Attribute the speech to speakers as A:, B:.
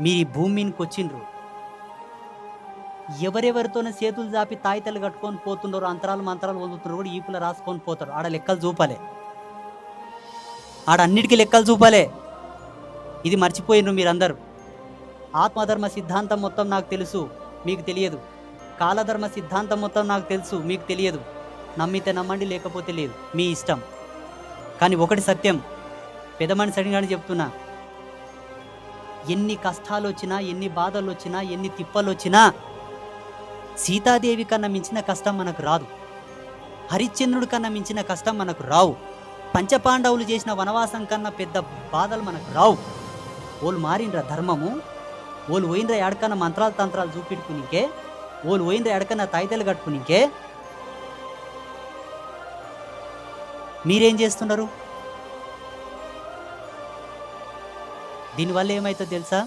A: మీరు ఈ భూమి మీదకి వచ్చిండ్రు ఎవరెవరితోనే చేతులు జాపి తాయితలు కట్టుకొని పోతున్నారు అంతరాలు మంత్రాలు వదులుతున్నారు కూడా ఈపుల రాసుకొని పోతారు ఆడ లెక్కలు చూపాలే. ఆడ అన్నిటికీ లెక్కలు చూపాలే. ఇది మర్చిపోయినరు మీరందరూ. ఆత్మధర్మ సిద్ధాంతం మొత్తం నాకు తెలుసు మీకు తెలియదు. కాలధర్మ సిద్ధాంతం మొత్తం నాకు తెలుసు మీకు తెలియదు. నమ్మితే నమ్మండి లేకపోతే లేదు. మీ ఇష్టం. కానీ ఒకటి సత్యం. పెదమని అడిగాని చెప్తున్నా. ఎన్ని కష్టాలు వచ్చినా ఎన్ని బాధలు వచ్చినా ఎన్ని తిప్పలు వచ్చినా సీతాదేవి కన్నా మించిన కష్టం మనకు రాదు. హరిశ్చంద్రుడి కన్నా మించిన కష్టం మనకు రావు. పంచపాండవులు చేసిన వనవాసం కన్నా పెద్ద బాధలు మనకు రావు. ఓళ్ళు మారిండ్రా ధర్మము? వాళ్ళు పోయినరా ఎడకన్నా మంత్రాలు తంత్రాలు చూపెట్టుకునికే వాళ్ళు పోయినరా ఎడకన్నా తాయితలు కట్టుకునికే? మీరేం చేస్తున్నారు? దీనివల్ల ఏమవుతుందో తెలుసా?